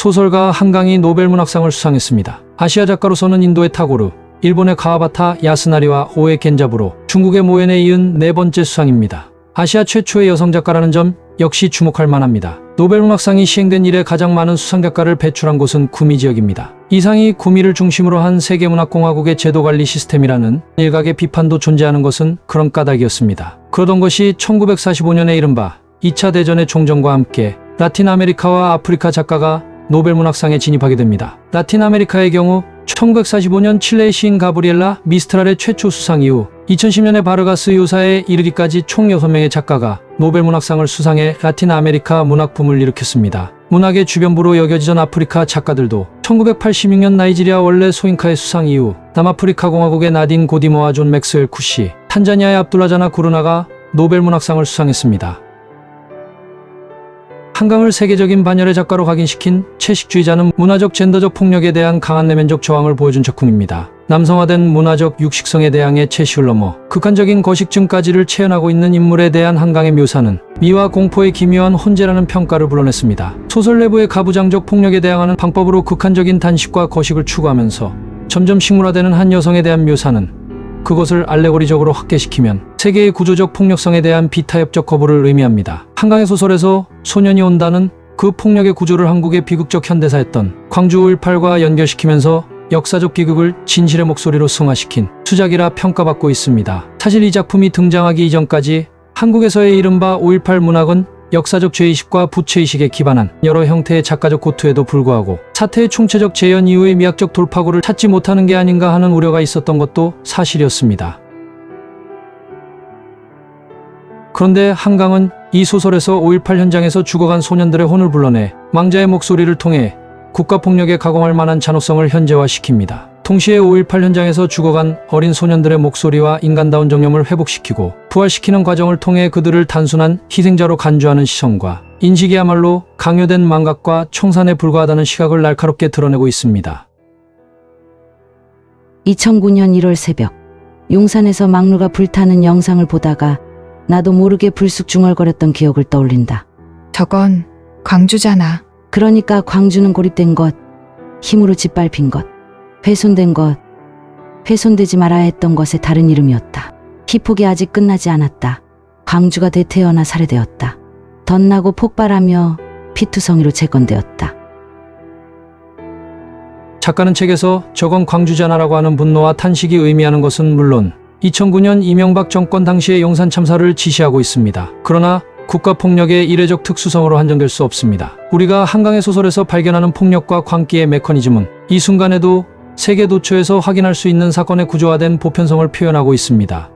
소설가 한강이 노벨문학상을 수상했습니다. 아시아 작가로서는 인도의 타고르, 일본의 가와바타 야스나리와 오에 겐자부로, 중국의 모엔에 이은 네 번째 수상입니다. 아시아 최초의 여성 작가라는 점 역시 주목할 만합니다. 노벨문학상이 시행된 이래 가장 많은 수상작가를 배출한 곳은 구미 지역입니다. 이 상이 구미를 중심으로 한 세계문학공화국의 제도관리 시스템이라는 일각의 비판도 존재하는 것은 그런 까닭이었습니다. 그러던 것이 1945년에 이른바 2차 대전의 종전과 함께 라틴 아메리카와 아프리카 작가가 노벨문학상에 진입하게 됩니다. 라틴 아메리카의 경우 1945년 칠레의 시인 가브리엘라 미스트랄의 최초 수상 이후 2010년에 바르가스 요사에 이르기까지 총 6명의 작가가 노벨문학상을 수상해 라틴 아메리카 문학 붐을 일으켰습니다. 문학의 주변부로 여겨지던 아프리카 작가들도 1986년 나이지리아 원래 소인카의 수상 이후 남아프리카 공화국의 나딘 고디모와 존 맥스웰 쿠시, 탄자니아의 압둘라자나 구르나가 노벨문학상을 수상했습니다. 한강을 세계적인 반열의 작가로 각인시킨 채식주의자는 문화적 젠더적 폭력에 대한 강한 내면적 저항을 보여준 작품입니다. 남성화된 문화적 육식성에 대항해 채식을 넘어 극한적인 거식증까지를 체현하고 있는 인물에 대한 한강의 묘사는 미와 공포의 기묘한 혼재라는 평가를 불러냈습니다. 소설 내부의 가부장적 폭력에 대항하는 방법으로 극한적인 단식과 거식을 추구하면서 점점 식물화되는 한 여성에 대한 묘사는 그것을 알레고리적으로 확대시키면 세계의 구조적 폭력성에 대한 비타협적 거부를 의미합니다. 한강의 소설에서 소년이 온다는 그 폭력의 구조를 한국의 비극적 현대사였던 광주 5.18과 연결시키면서 역사적 비극을 진실의 목소리로 승화시킨 수작이라 평가받고 있습니다. 사실 이 작품이 등장하기 이전까지 한국에서의 이른바 5.18 문학은 역사적 죄의식과 부채의식에 기반한 여러 형태의 작가적 고투에도 불구하고 사태의 총체적 재현 이후의 미학적 돌파구를 찾지 못하는 게 아닌가 하는 우려가 있었던 것도 사실이었습니다. 그런데 한강은 이 소설에서 5.18 현장에서 죽어간 소년들의 혼을 불러내 망자의 목소리를 통해 국가폭력에 가공할 만한 잔혹성을 현재화시킵니다. 동시에 5.18 현장에서 죽어간 어린 소년들의 목소리와 인간다운 정념을 회복시키고 부활시키는 과정을 통해 그들을 단순한 희생자로 간주하는 시선과 인식이야말로 강요된 망각과 청산에 불과하다는 시각을 날카롭게 드러내고 있습니다. 2009년 1월 새벽 용산에서 막루가 불타는 영상을 보다가 나도 모르게 불쑥 중얼거렸던 기억을 떠올린다. 저건 광주잖아. 그러니까 광주는 고립된 것, 힘으로 짓밟힌 것, 훼손된 것, 훼손되지 말아야 했던 것의 다른 이름이었다. 피폭이 아직 끝나지 않았다. 광주가 대태어나 살해되었다. 덧나고 폭발하며 피투성이로 재건되었다. 작가는 책에서 저건 광주잖아라고 하는 분노와 탄식이 의미하는 것은 물론 2009년 이명박 정권 당시의 용산 참사를 지시하고 있습니다. 그러나 국가폭력의 이례적 특수성으로 한정될 수 없습니다. 우리가 한강의 소설에서 발견하는 폭력과 광기의 메커니즘은 이 순간에도 세계 도처에서 확인할 수 있는 사건의 구조화된 보편성을 표현하고 있습니다.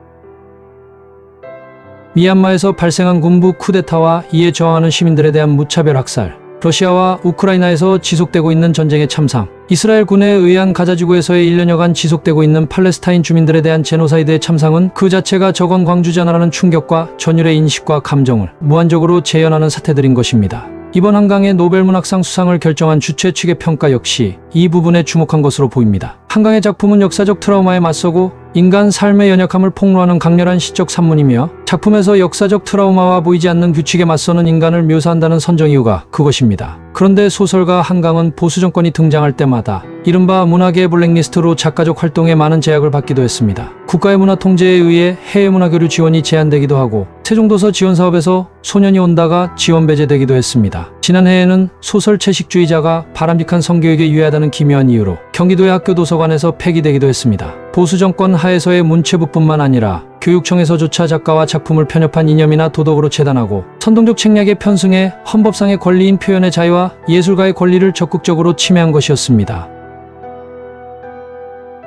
미얀마에서 발생한 군부 쿠데타와 이에 저항하는 시민들에 대한 무차별 학살, 러시아와 우크라이나에서 지속되고 있는 전쟁의 참상, 이스라엘 군에 의한 가자지구에서의 1년여간 지속되고 있는 팔레스타인 주민들에 대한 제노사이드의 참상은 그 자체가 저건 광주잖아라는 충격과 전율의 인식과 감정을 무한적으로 재현하는 사태들인 것입니다. 이번 한강의 노벨문학상 수상을 결정한 주최 측의 평가 역시 이 부분에 주목한 것으로 보입니다. 한강의 작품은 역사적 트라우마에 맞서고 인간 삶의 연약함을 폭로하는 강렬한 시적 산문이며 작품에서 역사적 트라우마와 보이지 않는 규칙에 맞서는 인간을 묘사한다는 선정 이유가 그것입니다. 그런데 소설가 한강은 보수 정권이 등장할 때마다 이른바 문학의 블랙리스트로 작가적 활동에 많은 제약을 받기도 했습니다. 국가의 문화 통제에 의해 해외 문화 교류 지원이 제한되기도 하고 세종도서 지원 사업에서 소년이 온다가 지원 배제되기도 했습니다. 지난해에는 소설 채식주의자가 바람직한 성교육에 유해하다는 기묘한 이유로 경기도의 학교 도서관에서 폐기되기도 했습니다. 보수 정권 하에서의 문체부뿐만 아니라 교육청에서조차 작가와 작품을 편협한 이념이나 도덕으로 재단하고 선동적 책략에 편승해 헌법상의 권리인 표현의 자유와 예술가의 권리를 적극적으로 침해한 것이었습니다.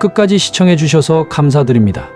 끝까지 시청해 주셔서 감사드립니다.